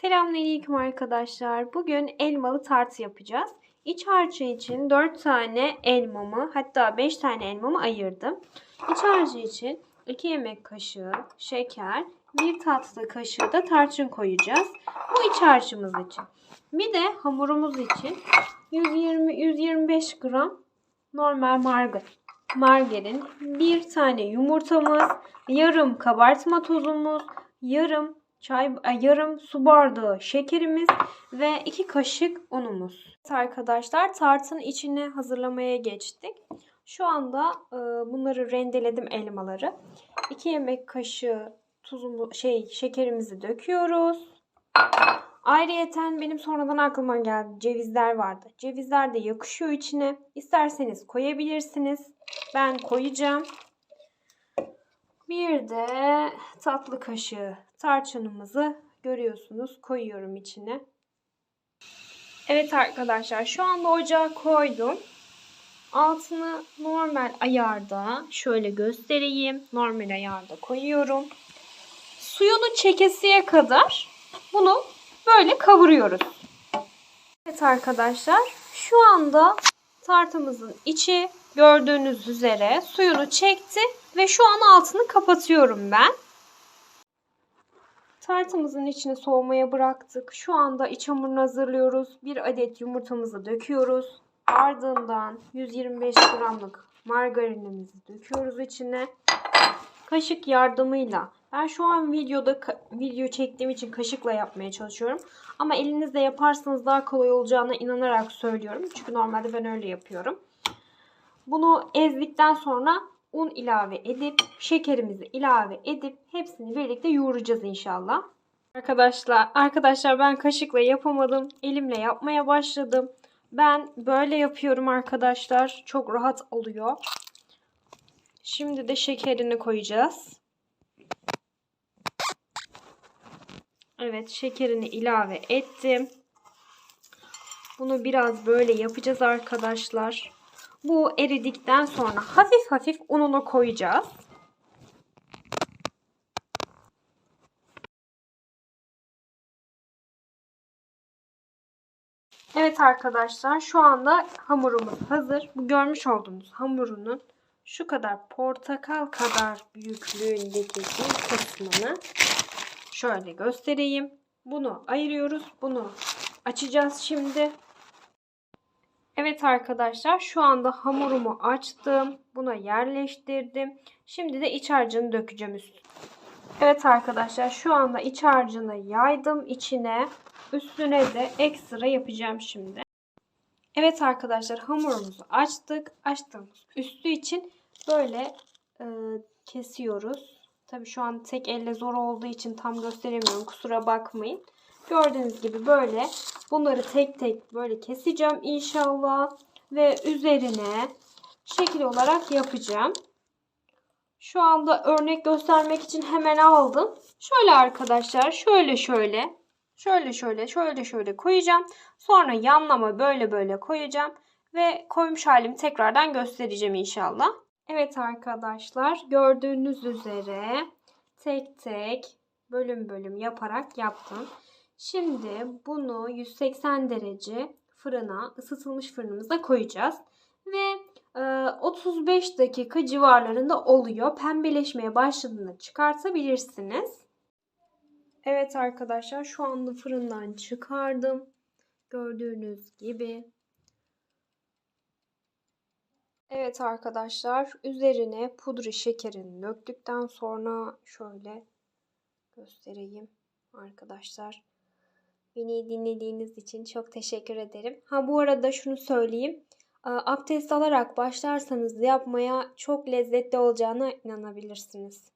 Selamünaleyküm arkadaşlar. Bugün elmalı tartı yapacağız. İç harcı için 4 tane elmamı hatta 5 tane elmamı ayırdım. İç harcı için 2 yemek kaşığı şeker, 1 tatlı kaşığı da tarçın koyacağız. Bu iç harcımız için. Bir de hamurumuz için 120-125 gram normal margarin. Margarin, bir tane yumurtamız, yarım kabartma tozumuz, yarım çay ay, yarım su bardağı şekerimiz ve 2 kaşık unumuz. Evet arkadaşlar tartın içini hazırlamaya geçtik. Şu anda e, bunları rendeledim elmaları. 2 yemek kaşığı tuzumu şey şekerimizi döküyoruz. Ayrıyeten benim sonradan aklıma geldi cevizler vardı. Cevizler de yakışıyor içine. İsterseniz koyabilirsiniz. Ben koyacağım. Bir de tatlı kaşığı tarçınımızı görüyorsunuz koyuyorum içine. Evet arkadaşlar şu anda ocağa koydum. Altını normal ayarda şöyle göstereyim. Normal ayarda koyuyorum. Suyunu çekesiye kadar bunu böyle kavuruyoruz. Evet arkadaşlar şu anda tartımızın içi gördüğünüz üzere suyunu çekti ve şu an altını kapatıyorum ben. Tartımızın içini soğumaya bıraktık. Şu anda iç hamurunu hazırlıyoruz. Bir adet yumurtamızı döküyoruz. Ardından 125 gramlık margarinimizi döküyoruz içine. Kaşık yardımıyla ben şu an videoda video çektiğim için kaşıkla yapmaya çalışıyorum. Ama elinizle yaparsanız daha kolay olacağına inanarak söylüyorum. Çünkü normalde ben öyle yapıyorum. Bunu ezdikten sonra un ilave edip şekerimizi ilave edip hepsini birlikte yoğuracağız inşallah. Arkadaşlar, arkadaşlar ben kaşıkla yapamadım. Elimle yapmaya başladım. Ben böyle yapıyorum arkadaşlar. Çok rahat oluyor. Şimdi de şekerini koyacağız. Evet şekerini ilave ettim. Bunu biraz böyle yapacağız arkadaşlar. Bu eridikten sonra hafif hafif ununu koyacağız. Evet arkadaşlar şu anda hamurumuz hazır. Bu görmüş olduğunuz hamurunun şu kadar portakal kadar büyüklüğündeki bir kısmını şöyle göstereyim. Bunu ayırıyoruz. Bunu açacağız şimdi. Evet arkadaşlar şu anda hamurumu açtım. Buna yerleştirdim. Şimdi de iç harcını dökeceğim üstüne. Evet arkadaşlar şu anda iç harcını yaydım içine. Üstüne de ekstra yapacağım şimdi. Evet arkadaşlar hamurumuzu açtık. Açtığımız üstü için böyle e, kesiyoruz. Tabi şu an tek elle zor olduğu için tam gösteremiyorum. Kusura bakmayın. Gördüğünüz gibi böyle bunları tek tek böyle keseceğim inşallah. Ve üzerine şekil olarak yapacağım. Şu anda örnek göstermek için hemen aldım. Şöyle arkadaşlar şöyle şöyle şöyle şöyle şöyle şöyle koyacağım. Sonra yanlama böyle böyle koyacağım. Ve koymuş halimi tekrardan göstereceğim inşallah. Evet arkadaşlar gördüğünüz üzere tek tek bölüm bölüm yaparak yaptım. Şimdi bunu 180 derece fırına ısıtılmış fırınımıza koyacağız. Ve 35 dakika civarlarında oluyor. Pembeleşmeye başladığında çıkartabilirsiniz. Evet arkadaşlar şu anda fırından çıkardım. Gördüğünüz gibi. Evet arkadaşlar üzerine pudra şekerini döktükten sonra şöyle göstereyim arkadaşlar. Beni dinlediğiniz için çok teşekkür ederim. Ha bu arada şunu söyleyeyim. Abdest alarak başlarsanız yapmaya çok lezzetli olacağına inanabilirsiniz.